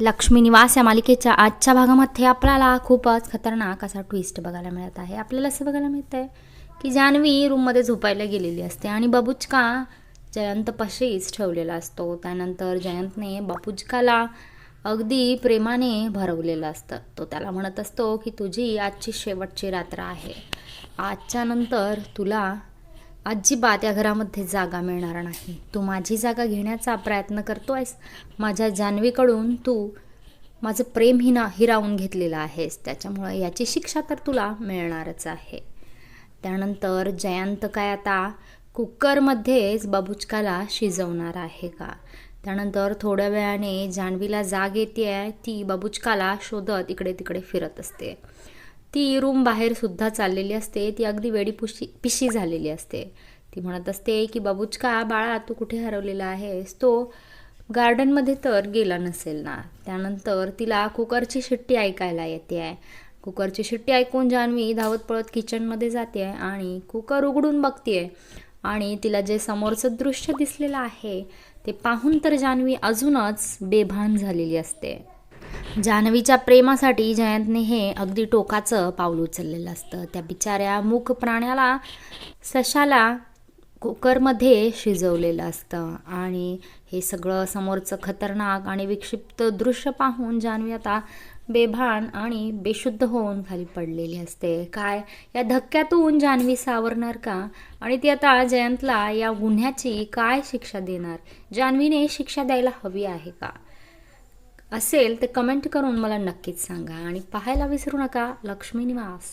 लक्ष्मी निवास या मालिकेच्या आजच्या भागामध्ये आपल्याला खूपच खतरनाक असा ट्विस्ट बघायला मिळत आहे. आपल्याला असं बघायला मिळतं आहे की जान्हवी रूममध्ये झोपायला गेलेली असते आणि बाबुचका जयंतपाशीच ठेवलेला असतो. त्यानंतर जयंतने बाबुचकाला अगदी प्रेमाने भरवलेलं असतं. तो त्याला म्हणत असतो की तुझी आजची शेवटची रात्र आहे. आजच्या नंतर तुला अजिबात या घरामध्ये जागा मिळणार नाही. तू माझी जागा घेण्याचा प्रयत्न करतो आहेस माझ्या जान्हवीकडून तू माझं प्रेम हिना हिरावून घेतलेलं आहेस. त्याच्यामुळे याची शिक्षा तर तुला मिळणारच आहे. त्यानंतर जयंत काय आता कुकरमध्येच बाबुचकाला शिजवणार आहे का? त्यानंतर थोड्या वेळाने जान्हवीला जाग येते आहे ती बाबुचकाला शोधत इकडे तिकडे फिरत असते. ती रूम बाहेर सुद्धा चाललेली असते. ती अगदी वेडी पुशी पिशी झालेली असते. ती म्हणत असते की बाबुचका बाळा तू कुठे हरवलेला आहेस? तो गार्डनमध्ये तर गेला नसेल ना. त्यानंतर तिला कुकरची शिट्टी ऐकायला येते आहे कुकरची शिट्टी ऐकून जान्हवी धावत पळत किचनमध्ये जाते आहे आणि कुकर उघडून बघते आणि तिला जे समोरचं दृश्य दिसलेलं आहे ते पाहून तर जान्हवी अजूनच बेभान झालेली असते. जान्हवीच्या प्रेमासाठी जयंतने हे अगदी टोकाचं पाऊल उचललेलं असतं. त्या बिचाऱ्या मूक प्राण्याला सशाला कुकरमध्ये शिजवलेलं असतं. आणि हे सगळं समोरचं खतरनाक आणि विक्षिप्त दृश्य पाहून जान्हवी आता बेभान आणि बेशुद्ध होऊन खाली पडलेली असते. काय या धक्क्यातून जान्हवी सावरणार का? आणि ती आता जयंतला या गुन्ह्याची काय शिक्षा देणार? जान्हवीने शिक्षा द्यायला हवी आहे का? असेल ते कमेंट करून मला नक्कीच सांगा आणि पाहायला विसरू नका लक्ष्मी निवास.